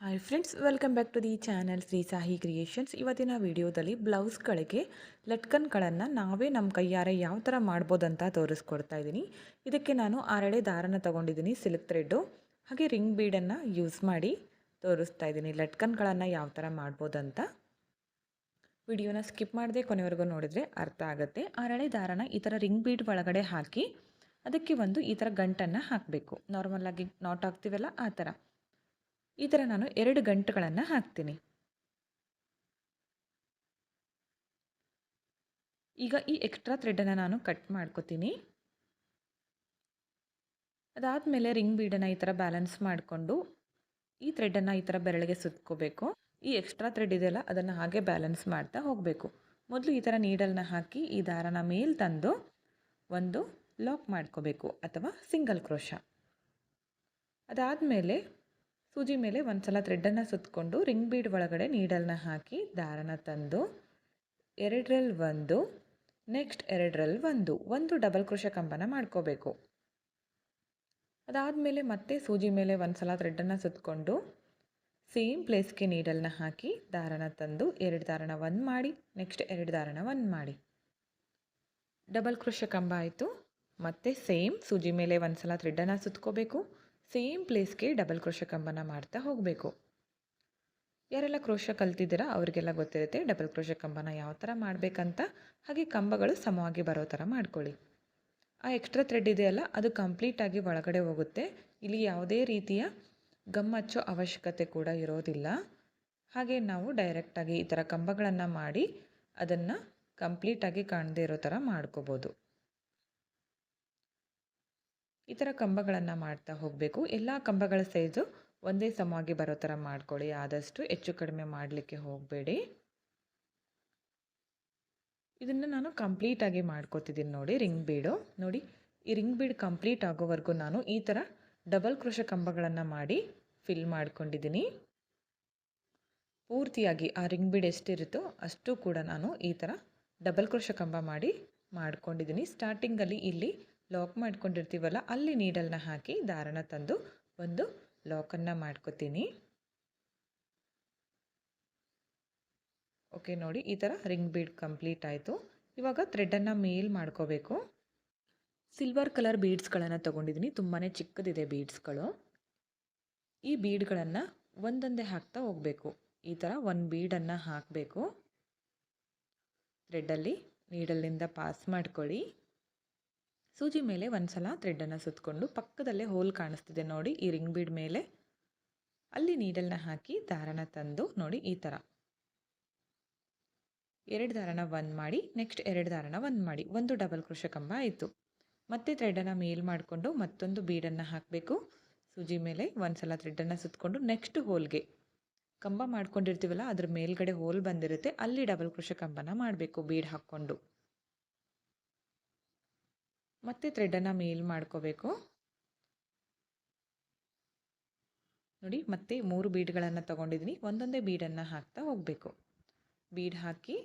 Hi friends welcome back to the channel Shri Sahi creations ಇವತ್ತಿನ ವಿಡಿಯೋದಲ್ಲಿ ಬ್ಲೌಸ್ಗಳಿಗೆ ಲಟ್ಕನ್ಗಳನ್ನು ನಾವೇ ನಮ್ಮ ಕೈಯಾರೆ ಯಾವ ಥರ ಮಾಡ್ಬೋದಂತ ತೋರಿಸ್ಕೊಡ್ತಾ ಇದ್ದೀನಿ. ಇದಕ್ಕೆ ನಾನು ಆರಳೆ ದಾರನ ತೊಗೊಂಡಿದ್ದೀನಿ ಸಿಲ್ಕ್ ಥ್ರೆಡ್ಡು ಹಾಗೆ ರಿಂಗ್ ಬೀಡನ್ನು ಯೂಸ್ ಮಾಡಿ ತೋರಿಸ್ತಾ ಇದ್ದೀನಿ ಲಟ್ಕನ್ಗಳನ್ನು ಯಾವ ಥರ ಮಾಡ್ಬೋದಂತ. ವಿಡಿಯೋನ ಸ್ಕಿಪ್ ಮಾಡದೆ ಕೊನೆವರೆಗೂ ನೋಡಿದರೆ ಅರ್ಥ ಆಗುತ್ತೆ. ಆರಳೆ ದಾರನ ಈ ಥರ ರಿಂಗ್ ಬೀಡ್ ಒಳಗಡೆ ಹಾಕಿ ಅದಕ್ಕೆ ಒಂದು ಈ ಥರ ಗಂಟನ್ನು ಹಾಕಬೇಕು. ನಾರ್ಮಲಾಗಿ ನಾಟ್ ಹಾಕ್ತೀವಲ್ಲ ಆ ಥರ ಈ ಥರ ನಾನು ಎರಡು ಗಂಟುಗಳನ್ನು ಹಾಕ್ತೀನಿ. ಈಗ ಈ ಎಕ್ಸ್ಟ್ರಾ ಥ್ರೆಡನ್ನು ನಾನು ಕಟ್ ಮಾಡ್ಕೋತೀನಿ. ಅದಾದಮೇಲೆ ರಿಂಗ್ ಬೀಡನ್ನು ಈ ಥರ ಬ್ಯಾಲೆನ್ಸ್ ಮಾಡಿಕೊಂಡು ಈ ಥ್ರೆಡನ್ನು ಈ ಥರ ಬೆರಳಿಗೆ ಸುತ್ಕೋಬೇಕು. ಈ ಎಕ್ಸ್ಟ್ರಾ ಥ್ರೆಡ್ ಇದೆಯಲ್ಲ, ಅದನ್ನು ಹಾಗೆ ಬ್ಯಾಲೆನ್ಸ್ ಮಾಡ್ತಾ ಹೋಗಬೇಕು. ಮೊದಲು ಈ ಥರ ನೀಡಲ್ನ ಹಾಕಿ ಈ ದಾರನ ಮೇಲೆ ತಂದು ಒಂದು ಲಾಕ್ ಮಾಡ್ಕೋಬೇಕು, ಅಥವಾ ಸಿಂಗಲ್ ಕ್ರೋಶ ಅದಾದಮೇಲೆ ಸೂಜಿ ಮೇಲೆ ಒಂದು ಸಲ ಥ್ರೆಡ್ಡನ್ನು ಸುತ್ತಕೊಂಡು ರಿಂಗ್ ಬೀಡ್ ಒಳಗಡೆ ನೀಡಲ್ನ ಹಾಕಿ ದಾರನ ತಂದು ಎರಡರಲ್ಲಿ ಒಂದು, ನೆಕ್ಸ್ಟ್ ಎರಡರಲ್ಲಿ ಒಂದು ಒಂದು ಡಬಲ್ ಕೃಷ ಕಂಬನ ಮಾಡ್ಕೋಬೇಕು. ಅದಾದಮೇಲೆ ಮತ್ತೆ ಸೂಜಿ ಮೇಲೆ ಒಂದು ಸಲ ಥ್ರೆಡ್ಡನ್ನು ಸುತ್ತಕೊಂಡು ಸೇಮ್ ಪ್ಲೇಸ್ಗೆ ನೀಡಲ್ನ ಹಾಕಿ ದಾರನ ತಂದು ಎರಡು ದಾರನ ಒಂದು ಮಾಡಿ, ನೆಕ್ಸ್ಟ್ ಎರಡು ದಾರನ ಒಂದು ಮಾಡಿ. ಡಬಲ್ ಕೃಷ ಕಂಬ ಆಯಿತು. ಮತ್ತೆ ಸೇಮ್ ಸೂಜಿ ಮೇಲೆ ಒಂದು ಸಲ ಥ್ರೆಡ್ಡನ್ನು ಸುತ್ಕೋಬೇಕು. ಸೇಮ್ ಪ್ಲೇಸ್ಗೆ ಡಬಲ್ ಕ್ರೋಶ ಕಂಬನ ಮಾಡ್ತಾ ಹೋಗಬೇಕು. ಯಾರೆಲ್ಲ ಕ್ರೋಶ ಕಲ್ತಿದ್ದೀರಾ ಅವರಿಗೆಲ್ಲ ಗೊತ್ತಿರುತ್ತೆ ಡಬಲ್ ಕ್ರೋಶ ಕಂಬನ ಯಾವ ಥರ ಮಾಡಬೇಕಂತ. ಹಾಗೆ ಕಂಬಗಳು ಸಮವಾಗಿ ಬರೋ ಥರ ಮಾಡ್ಕೊಳ್ಳಿ. ಆ ಎಕ್ಸ್ಟ್ರಾ ಥ್ರೆಡ್ ಇದೆಯಲ್ಲ ಅದು ಕಂಪ್ಲೀಟಾಗಿ ಒಳಗಡೆ ಹೋಗುತ್ತೆ. ಇಲ್ಲಿ ಯಾವುದೇ ರೀತಿಯ ಗಮ್ ಹಚ್ಚೋ ಅವಶ್ಯಕತೆ ಕೂಡ ಇರೋದಿಲ್ಲ. ಹಾಗೆ ನಾವು ಡೈರೆಕ್ಟಾಗಿ ಈ ಥರ ಕಂಬಗಳನ್ನು ಮಾಡಿ ಅದನ್ನು ಕಂಪ್ಲೀಟಾಗಿ ಕಾಣದೇ ಇರೋ ಥರ ಮಾಡ್ಕೋಬೋದು. ಈ ಥರ ಕಂಬಗಳನ್ನು ಮಾಡ್ತಾ ಹೋಗಬೇಕು. ಎಲ್ಲ ಕಂಬಗಳ ಸೈಜು ಒಂದೇ ಸಮವಾಗಿ ಬರೋ ಥರ ಮಾಡ್ಕೊಳ್ಳಿ. ಆದಷ್ಟು ಹೆಚ್ಚು ಕಡಿಮೆ ಮಾಡಲಿಕ್ಕೆ ಹೋಗಬೇಡಿ. ಇದನ್ನು ನಾನು ಕಂಪ್ಲೀಟಾಗಿ ಮಾಡ್ಕೋತಿದ್ದೀನಿ ನೋಡಿ ರಿಂಗ್ ಬೀಡು ನೋಡಿ, ಈ ರಿಂಗ್ ಬೀಡ್ ಕಂಪ್ಲೀಟ್ ಆಗೋವರೆಗೂ ನಾನು ಈ ಥರ ಡಬಲ್ ಕೃಷ ಕಂಬಗಳನ್ನು ಮಾಡಿ ಫಿಲ್ ಮಾಡ್ಕೊಂಡಿದ್ದೀನಿ ಪೂರ್ತಿಯಾಗಿ ಆ ರಿಂಗ್ ಬೀಡ್ ಎಷ್ಟಿರುತ್ತೋ ಅಷ್ಟು ಕೂಡ ನಾನು ಈ ಥರ ಡಬಲ್ ಕೃಷ ಕಂಬ ಮಾಡಿ ಮಾಡ್ಕೊಂಡಿದ್ದೀನಿ ಸ್ಟಾರ್ಟಿಂಗಲ್ಲಿ ಇಲ್ಲಿ ಲಾಕ್ ಮಾಡ್ಕೊಂಡಿರ್ತೀವಲ್ಲ, ಅಲ್ಲಿ ನೀಡಲ್ನ ಹಾಕಿ ದಾರನ ತಂದು ಒಂದು ಲಾಕನ್ನು ಮಾಡ್ಕೋತೀನಿ. ಓಕೆ ನೋಡಿ, ಈ ಥರ ರಿಂಗ್ ಬೀಡ್ ಕಂಪ್ಲೀಟ್ ಆಯಿತು. ಇವಾಗ ಥ್ರೆಡನ್ನು ಮೇಲ್ ಮಾಡ್ಕೋಬೇಕು. ಸಿಲ್ವರ್ ಕಲರ್ ಬೀಡ್ಸ್ಗಳನ್ನು ತೊಗೊಂಡಿದ್ದೀನಿ ತುಂಬಾ ಚಿಕ್ಕದಿದೆ ಬೀಡ್ಸ್ಗಳು ಈ ಬೀಡ್ಗಳನ್ನು ಒಂದೊಂದೇ ಹಾಕ್ತಾ ಹೋಗಬೇಕು. ಈ ಥರ ಒಂದು ಬೀಡನ್ನು ಹಾಕಬೇಕು. ಥ್ರೆಡ್ಡಲ್ಲಿ ನೀಡಲ್ಲಿಂದ ಪಾಸ್ ಮಾಡ್ಕೊಳ್ಳಿ. ಸೂಜಿ ಮೇಲೆ ಒಂದು ಸಲ ಥ್ರೆಡನ್ನು ಸುತ್ತಕೊಂಡು ಪಕ್ಕದಲ್ಲೇ ಹೋಲ್ ಕಾಣಿಸ್ತಿದೆ ನೋಡಿ, ಈ ರಿಂಗ್ ಬೀಡ್ ಮೇಲೆ. ಅಲ್ಲಿ ನೀಡಲ್ನ ಹಾಕಿ ದಾರನ ತಂದು ನೋಡಿ, ಈ ಥರ ಎರಡು ದಾರನ ಒಂದು ಮಾಡಿ ನೆಕ್ಸ್ಟ್ ಎರಡು ದಾರನ ಒಂದು ಮಾಡಿ, ಒಂದು ಡಬಲ್ ಕ್ರೋಶ ಕಂಬ ಆಯಿತು. ಮತ್ತೆ ಥ್ರೆಡನ್ನು ಮೇಲ್ ಮಾಡಿಕೊಂಡು ಮತ್ತೊಂದು ಬೀಡನ್ನು ಹಾಕಬೇಕು. ಸೂಜಿ ಮೇಲೆ ಒಂದು ಸಲ ಥ್ರೆಡನ್ನು ಸುತ್ತಕೊಂಡು ನೆಕ್ಸ್ಟ್ ಹೋಲ್ಗೆ ಕಂಬ ಮಾಡ್ಕೊಂಡಿರ್ತೀವಲ್ಲ, ಅದ್ರ ಮೇಲ್ಗಡೆ ಹೋಲ್ ಬಂದಿರುತ್ತೆ, ಅಲ್ಲಿ ಡಬಲ್ ಕ್ರೋಶ ಕಂಬನ ಮಾಡಬೇಕು ಬೀಡ್ ಹಾಕ್ಕೊಂಡು. ಮತ್ತೆ ಥ್ರೆಡನ್ನು ಮೇಲ್ ಮಾಡ್ಕೋಬೇಕು. ನೋಡಿ, ಮತ್ತೆ ಮೂರು ಬೀಡ್ಗಳನ್ನು ತಗೊಂಡಿದ್ದೀನಿ ಒಂದೊಂದೇ ಬೀಡನ್ನು ಹಾಕ್ತಾ ಹೋಗಬೇಕು. ಬೀಡ್ ಹಾಕಿ,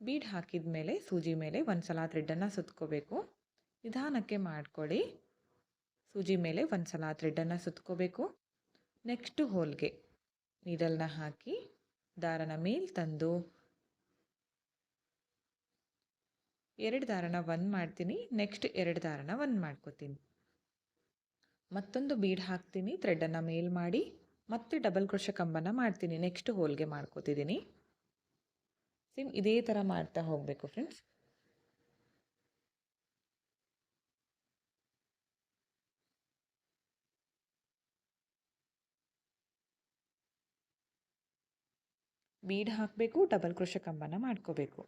ಬೀಡ್ ಹಾಕಿದ ಮೇಲೆ, ಸೂಜಿ ಮೇಲೆ ಒಂದು ಸಲ ಥ್ರೆಡನ್ನು ಸುತ್ಕೋಬೇಕು. ನಿಧಾನಕ್ಕೆ ಮಾಡಿಕೊಳ್ಳಿ. ಸೂಜಿ ಮೇಲೆ ಒಂದು ಸಲ ಥ್ರೆಡನ್ನು ಸುತ್ಕೋಬೇಕು. ನೆಕ್ಸ್ಟು ಹೋಲ್ಗೆ ನೀಡಲ್ನ ಹಾಕಿ, ದಾರನ ಮೇಲೆ ತಂದು ಎರಡು ದಾರನ ಒಂದು ಮಾಡ್ತೀನಿ. ನೆಕ್ಸ್ಟ್ ಎರಡು ದಾರನ ಒಂದು ಮಾಡ್ಕೋತೀನಿ. ಮತ್ತೊಂದು ಬೀಡ್ ಹಾಕ್ತೀನಿ. ಥ್ರೆಡನ್ನು ಮೇಲ್ ಮಾಡಿ ಮತ್ತೆ ಡಬಲ್ ಕ್ರೋಶ ಕಂಬನ ಮಾಡ್ತೀನಿ. ನೆಕ್ಸ್ಟ್ ಹೋಲ್ಗೆ ಮಾಡ್ಕೋತಿದ್ದೀನಿ ಸೇಮ್ ಇದೇ ಥರ ಮಾಡ್ತಾ ಹೋಗಬೇಕು ಫ್ರೆಂಡ್ಸ್ ಬೀಡ್ ಹಾಕಬೇಕು ಡಬಲ್ ಕ್ರೋಶ ಕಂಬನ ಮಾಡ್ಕೋಬೇಕು.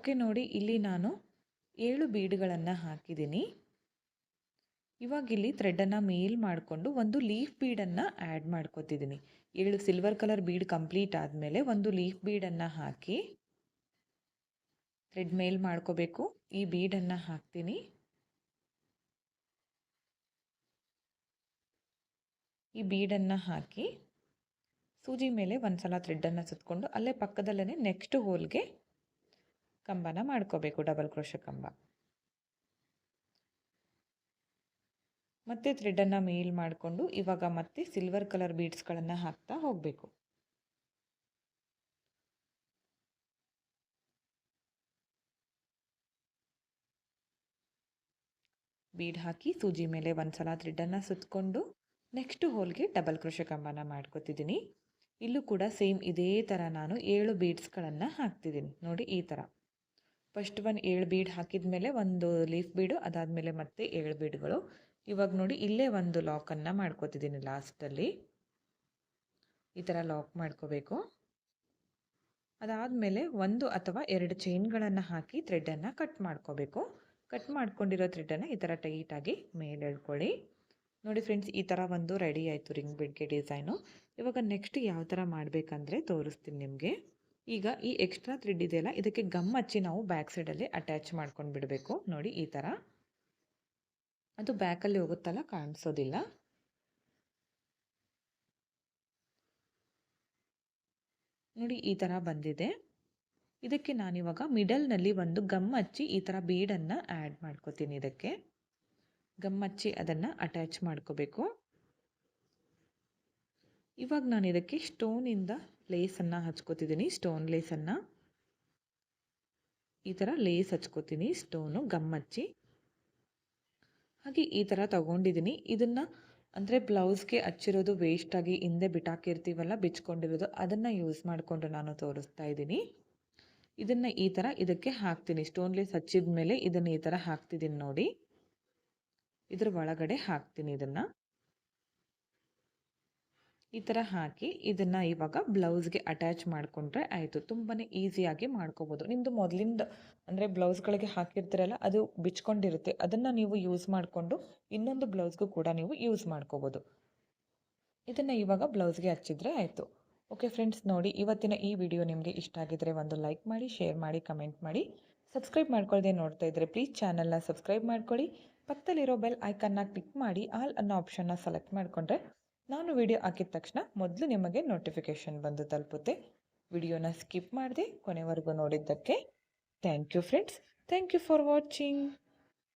ಓಕೆ ನೋಡಿ, ಇಲ್ಲಿ ನಾನು ಏಳು ಬೀಡ್ಗಳನ್ನು ಹಾಕಿದ್ದೀನಿ. ಇವಾಗ ಇಲ್ಲಿ ಥ್ರೆಡನ್ನು ಮೇಲ್ ಮಾಡಿಕೊಂಡು ಒಂದು ಲೀಫ್ ಬೀಡನ್ನು ಆ್ಯಡ್ ಮಾಡ್ಕೋತಿದ್ದೀನಿ. ಏಳು ಸಿಲ್ವರ್ ಕಲರ್ ಬೀಡ್ ಕಂಪ್ಲೀಟ್ ಆದಮೇಲೆ ಒಂದು ಲೀಫ್ ಬೀಡನ್ನು ಹಾಕಿ ಥ್ರೆಡ್ ಮೇಲ್ ಮಾಡ್ಕೋಬೇಕು. ಈ ಬೀಡನ್ನು ಹಾಕ್ತೀನಿ. ಈ ಬೀಡನ್ನು ಹಾಕಿ ಸೂಜಿ ಮೇಲೆ ಒಂದು ಸಲ ಥ್ರೆಡ್ಡನ್ನು ಸುತ್ತಕೊಂಡು ಅಲ್ಲೇ ಪಕ್ಕದಲ್ಲೇ ನೆಕ್ಸ್ಟ್ ಹೋಲ್ಗೆ ಕಂಬನ ಮಾಡ್ಕೋಬೇಕು ಡಬಲ್ ಕ್ರೋಶ ಕಂಬ. ಮತ್ತೆ ಥ್ರೆಡನ್ನು ಮೇಲ್ ಮಾಡಿಕೊಂಡು ಇವಾಗ ಮತ್ತೆ ಸಿಲ್ವರ್ ಕಲರ್ ಬೀಡ್ಸ್ಗಳನ್ನು ಹಾಕ್ತಾ ಹೋಗಬೇಕು. ಬೀಡ್ ಹಾಕಿ ಸೂಜಿ ಮೇಲೆ ಒಂದು ಸಲ ಥ್ರೆಡನ್ನು ಸುತ್ತಕೊಂಡು ನೆಕ್ಸ್ಟ್ ಹೋಲ್ಗೆ ಡಬಲ್ ಕ್ರೋಶ ಕಂಬನ ಮಾಡ್ಕೋತಿದ್ದೀನಿ ಇಲ್ಲೂ ಕೂಡ ಸೇಮ್ ಇದೇ ಥರ ನಾನು ಏಳು ಬೀಡ್ಸ್ಗಳನ್ನು ಹಾಕ್ತಿದ್ದೀನಿ ನೋಡಿ ಈ ಥರ ಫಸ್ಟ್ ಒನ್ ಏಳು ಬೀಡ್ ಹಾಕಿದ ಮೇಲೆ ಒಂದು ಲೀಫ್ ಬೀಡು ಅದಾದಮೇಲೆ ಮತ್ತೆ ಏಳು ಬೀಡ್ಗಳು ಇವಾಗ ನೋಡಿ, ಇಲ್ಲೇ ಒಂದು ಲಾಕನ್ನು ಮಾಡ್ಕೋತಿದ್ದೀನಿ ಲಾಸ್ಟಲ್ಲಿ ಈ ಥರ ಲಾಕ್ ಮಾಡ್ಕೋಬೇಕು. ಅದಾದಮೇಲೆ ಒಂದು ಅಥವಾ ಎರಡು ಚೈನ್ಗಳನ್ನು ಹಾಕಿ ಥ್ರೆಡನ್ನು ಕಟ್ ಮಾಡ್ಕೋಬೇಕು. ಕಟ್ ಮಾಡ್ಕೊಂಡಿರೋ ಥ್ರೆಡ್ಡನ್ನು ಈ ಥರ ಟೈಟಾಗಿ ಮೇಲೆ ಎಳ್ಕೊಳ್ಳಿ. ನೋಡಿ ಫ್ರೆಂಡ್ಸ್ ಈ ಥರ ಒಂದು ರೆಡಿ ಆಯಿತು ರಿಂಗ್ ಬಿಡ್ಗೆ ಡಿಸೈನು ಇವಾಗ ನೆಕ್ಸ್ಟ್ ಯಾವ ಥರ ಮಾಡಬೇಕಂದ್ರೆ ತೋರಿಸ್ತೀನಿ ನಿಮಗೆ. ಈಗ ಈ ಎಕ್ಸ್ಟ್ರಾ ಥ್ರೆಡ್ ಇದೆಯಲ್ಲ ಇದಕ್ಕೆ ಗಮ್ ಹಚ್ಚಿ ನಾವು ಬ್ಯಾಕ್ ಸೈಡಲ್ಲಿ ಅಟ್ಯಾಚ್ ಮಾಡ್ಕೊಂಡು ಬಿಡಬೇಕು. ನೋಡಿ ಈ ಥರ ಅದು ಬ್ಯಾಕಲ್ಲಿ ಹೋಗುತ್ತಲ್ಲ, ಕಾಣಿಸೋದಿಲ್ಲ. ನೋಡಿ ಈ ಥರ ಬಂದಿದೆ. ಇದಕ್ಕೆ ನಾನಿವಾಗ ಮಿಡಲ್ನಲ್ಲಿ ಒಂದು ಗಮ್ ಹಚ್ಚಿ ಈ ಥರ ಬೀಡನ್ನು ಆ್ಯಡ್ ಮಾಡ್ಕೋತೀನಿ ಇದಕ್ಕೆ. ಗಮ್ ಹಚ್ಚಿ ಅದನ್ನು ಅಟ್ಯಾಚ್ ಮಾಡ್ಕೋಬೇಕು. ಇವಾಗ ನಾನು ಇದಕ್ಕೆ ಸ್ಟೋನಿಂದ ಲೇಸನ್ನು ಹಚ್ಕೋತಿದ್ದೀನಿ ಸ್ಟೋನ್ ಲೇಸನ್ನು ಈ ಥರ ಲೇಸ್ ಹಚ್ಕೋತೀನಿ ಸ್ಟೋನು ಗಮ್ ಹಚ್ಚಿ. ಹಾಗೆ ಈ ಥರ ತಗೊಂಡಿದ್ದೀನಿ ಇದನ್ನು ಅಂದರೆ ಬ್ಲೌಸ್ಗೆ ಹಚ್ಚಿರೋದು ವೇಸ್ಟಾಗಿ ಹಿಂದೆ ಬಿಟ್ಟಾಕಿರ್ತೀವಲ್ಲ, ಬಿಚ್ಕೊಂಡಿರೋದು, ಅದನ್ನು ಯೂಸ್ ಮಾಡಿಕೊಂಡು ನಾನು ತೋರಿಸ್ತಾ ಇದ್ದೀನಿ ಇದನ್ನು ಈ ಥರ ಇದಕ್ಕೆ ಹಾಕ್ತೀನಿ. ಸ್ಟೋನ್ ಲೇಸ್ ಹಚ್ಚಿದ ಮೇಲೆ ಇದನ್ನು ಈ ಥರ ಹಾಕ್ತಿದ್ದೀನಿ ನೋಡಿ. ಇದ್ರ ಒಳಗಡೆ ಹಾಕ್ತೀನಿ ಇದನ್ನು. ಈ ಥರ ಹಾಕಿ ಇದನ್ನು ಇವಾಗ ಬ್ಲೌಸ್ಗೆ ಅಟ್ಯಾಚ್ ಮಾಡಿಕೊಂಡ್ರೆ ಆಯಿತು. ತುಂಬಾ ಈಸಿಯಾಗಿ ಮಾಡ್ಕೋಬೋದು. ನಿಮ್ಮದು ಮೊದಲಿಂದ ಅಂದರೆ ಬ್ಲೌಸ್ಗಳಿಗೆ ಹಾಕಿರ್ತೀರಲ್ಲ, ಅದು ಬಿಚ್ಕೊಂಡಿರುತ್ತೆ. ಅದನ್ನು ನೀವು ಯೂಸ್ ಮಾಡಿಕೊಂಡು ಇನ್ನೊಂದು ಬ್ಲೌಸ್ಗೂ ಕೂಡ ನೀವು ಯೂಸ್ ಮಾಡ್ಕೋಬೋದು. ಇದನ್ನು ಇವಾಗ ಬ್ಲೌಸ್ಗೆ ಹಚ್ಚಿದ್ರೆ ಆಯಿತು. ಓಕೆ ಫ್ರೆಂಡ್ಸ್ ನೋಡಿ ಇವತ್ತಿನ ಈ ವಿಡಿಯೋ ನಿಮಗೆ ಇಷ್ಟ ಆಗಿದ್ರೆ ಒಂದು ಲೈಕ್ ಮಾಡಿ ಶೇರ್ ಮಾಡಿ ಕಮೆಂಟ್ ಮಾಡಿ. ಸಬ್ಸ್ಕ್ರೈಬ್ ಮಾಡ್ಕೊಳ್ಳದೆ ನೋಡ್ತಾ ಇದ್ದರೆ ಪ್ಲೀಸ್ ಚಾನಲ್ನ ಸಬ್ಸ್ಕ್ರೈಬ್ ಮಾಡ್ಕೊಳ್ಳಿ. ಪಕ್ಕದಲ್ಲಿರೋ ಬೆಲ್ ಐಕನ್ನ ಕ್ಲಿಕ್ ಮಾಡಿ ಆಲ್ ಅನ್ನೋ ಆಪ್ಷನ್ನ ಸೆಲೆಕ್ಟ್ ಮಾಡಿಕೊಂಡ್ರೆ ನಾನು ವಿಡಿಯೋ ಹಾಕಿದ ತಕ್ಷಣ ಮೊದಲು ನಿಮಗೆ ನೋಟಿಫಿಕೇಷನ್ ಬಂದು ತಲುಪುತ್ತೆ. ವಿಡಿಯೋನ ಸ್ಕಿಪ್ ಮಾಡಿದೆ ಕೊನೆವರೆಗೂ ನೋಡಿದ್ದಕ್ಕೆ. Thank you friends thank you for watching